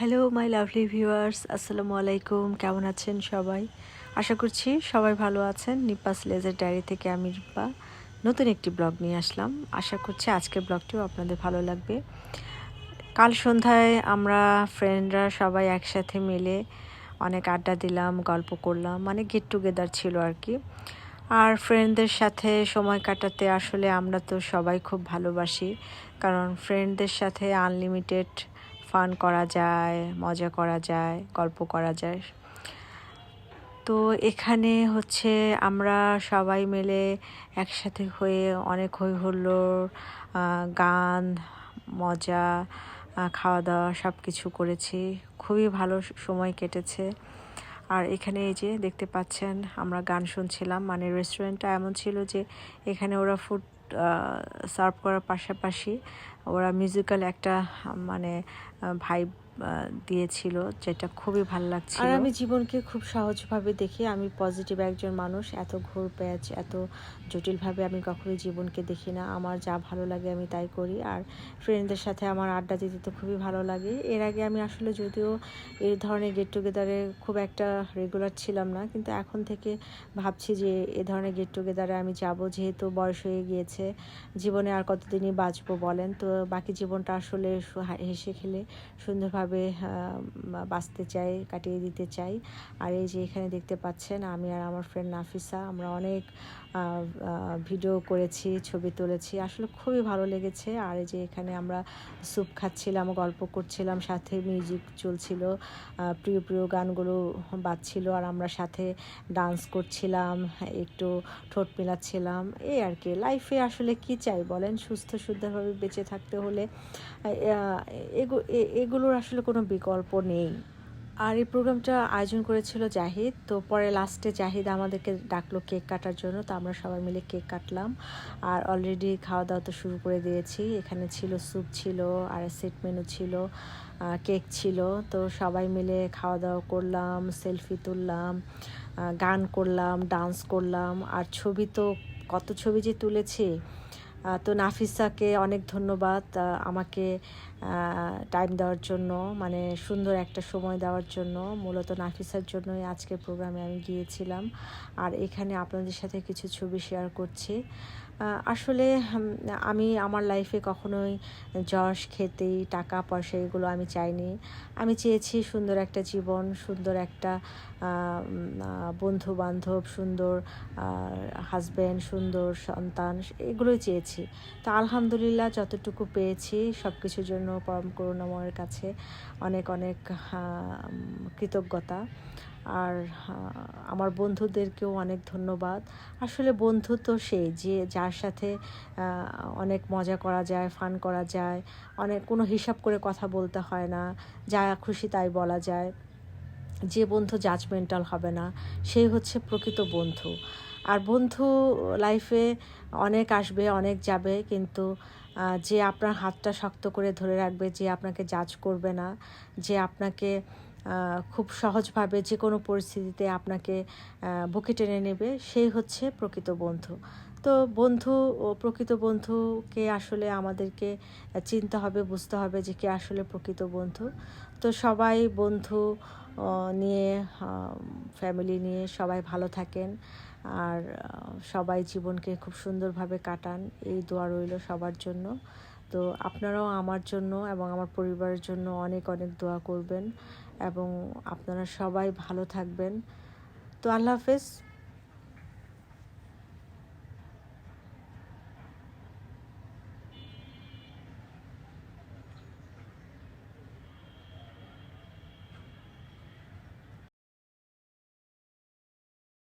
Hello my lovely viewers আসসালামু আলাইকুম কেমন আছেন সবাই? আশা করছি সবাই ভালো আছেন। নিপাস লেজার ডায়েরি থেকে আমি রিপা নতুন একটি ব্লগ নিয়ে আসলাম। আশা করছি আজকের ব্লগটিও আপনাদের ভালো লাগবে। কাল সন্ধ্যায় আমরা ফ্রেন্ডরা সবাই একসাথে মিলে অনেক আড্ডা দিলাম, গল্প করলাম। মানে গেট টুগেদার ছিল আর কি। আর ফ্রেন্ডদের সাথে সময় কাটাতে আসলে আমরা তো সবাই খুব ভালোবাসি। কারণ ফ্রেন্ডদের সাথে আনলিমিটেড ফান করা যায়, মজা করা যায়, গল্প করা যায়। তো এখানে হচ্ছে আমরা সবাই মিলে একসাথে হয়ে অনেক হই হুল্লোড় গান, মজা খাওয়া দাওয়া সব কিছু করেছি। খুবই ভালো সময় কেটেছে। আর এখানে এই যে দেখতে পাচ্ছেন, আমরা গান শুনছিলাম। মানে রেস্টুরেন্টটা এমন ছিল যে এখানে ওরা ফুড সার্ভ করার পাশাপাশি ওরা মিউজিক্যাল একটা মানে ভাইব দিয়েছিল, যেটা খুবই ভালো লাগছিল। আর আমি জীবনকে খুব সহজভাবে দেখি, আমি পজিটিভ একজন মানুষ, এত ঘোর প্যাচ, এত জটিলভাবে আমি কখনোই জীবনকে দেখি না। আমার যা ভালো লাগে আমি তাই করি, আর ফ্রেন্ডদের সাথে আমার আড্ডা দিতে তো খুবই ভালো লাগে। এর আগে আমি আসলে যদিও এই ধরনের গেট টুগেদারে খুব একটা রেগুলার ছিলাম না, কিন্তু এখন থেকে ভাবছি যে এ ধরনের গেট টুগেদারে আমি যাব, যেহেতু বয়স হয়ে গিয়েছে, জীবনে আর কতদিনই বাঁচবো বলেন? তো বাকি জীবনটা আসলে হেসে খেলে সুন্দরভাবে বাঁচতে চাই, কাটিয়ে দিতে চাই। আর এই যে এখানে দেখতে পাচ্ছেন, আমি আর আমার ফ্রেন্ড নাফিসা, আমরা অনেক ভিডিও করেছি, ছবি তুলেছি। আসলে খুবই ভালো লেগেছে। আর এই যে এখানে আমরা স্যুপ খাচ্ছিলাম, গল্প করছিলাম, সাথে মিউজিক চলছিল প্রিয় প্রিয় গানগুলো বাজছিল, আর আমরা সাথে ডান্স করছিলাম, একটু ঠোঁট মেলাচ্ছিলাম। এই আর কি লাইফে আসলে কি চাই বলেন? সুস্থ, শুদ্ধভাবে বেঁচে থাকতে হলে এগুলোর আসলে কোনো বিকল্প নেই। আর এই প্রোগ্রামটা আয়োজন করেছিল জাহিদ। তো পরে লাস্টে জাহিদ আমাদেরকে ডাকলো কেক কাটার জন্য। তো আমরা সবাই মিলে কেক কাটলাম। আর অলরেডি খাওয়া দাওয়া তো শুরু করে দিয়েছি। এখানে ছিল স্যুপ ছিল, আর সেট মেনু ছিল কেক ছিল। তো সবাই মিলে খাওয়া দাওয়া করলাম সেলফি তুললাম গান করলাম ডান্স করলাম। আর ছবি তো, কত ছবি যে তুলেছি তো নাফিসাকে অনেক ধন্যবাদ আমাকে টাইম দেওয়ার জন্য মানে সুন্দর একটা সময় দেওয়ার জন্য। মূলত নাফিসার জন্যই আজকের প্রোগ্রামে আমি গিয়েছিলাম। আর এখানে আপনাদের সাথে কিছু ছবি শেয়ার করছি। আসলে আমি আমার লাইফে কখনোই যশ খেতেই টাকা, পয়সা এগুলো আমি চাইনি। আমি চেয়েছি সুন্দর একটা জীবন, সুন্দর একটা বন্ধু বান্ধব সুন্দর হাজব্যান্ড সুন্দর সন্তান, এগুলোই চেয়েছি। তা আলহামদুলিল্লাহ যতটুকু পেয়েছি সব কিছুর জন্য পরম করুণাময়ের কাছে অনেক অনেক কৃতজ্ঞতা। আর আমার বন্ধুদেরকেও অনেক ধন্যবাদ। আসলে বন্ধু তো সেই যে যার সাথে অনেক মজা করা যায়, ফান করা যায়, অনেক, কোনো হিসাব করে কথা বলতে হয় না, যা খুশি তাই বলা যায়। যে বন্ধু জাজমেন্টাল হবে না সেই হচ্ছে প্রকৃত বন্ধু। আর বন্ধু লাইফে অনেক আসবে, অনেক যাবে, কিন্তু যে আপনার হাতটা শক্ত করে ধরে রাখবে, যে আপনাকে জাজ করবে না, যে আপনাকে খুব সহজভাবে যে কোনো পরিস্থিতিতে আপনাকে বুকে টেনে নেবে, সেই হচ্ছে প্রকৃত বন্ধু। তো বন্ধু ও প্রকৃত বন্ধুকে আসলে আমাদেরকে চিনতে হবে, বুঝতে হবে যে কে আসলে প্রকৃত বন্ধু। তো সবাই বন্ধু নিয়ে ফ্যামিলি নিয়ে সবাই ভালো থাকেন। আর সবাই জীবনকে খুব সুন্দরভাবে কাটান, এই দোয়া রইল সবার জন্য। তো আপনারাও আমার জন্য এবং আমার পরিবারের জন্য অনেক অনেক দোয়া করবেন। এবং আপনারা সবাই ভালো থাকবেন। তো আল্লাহ হাফেজ।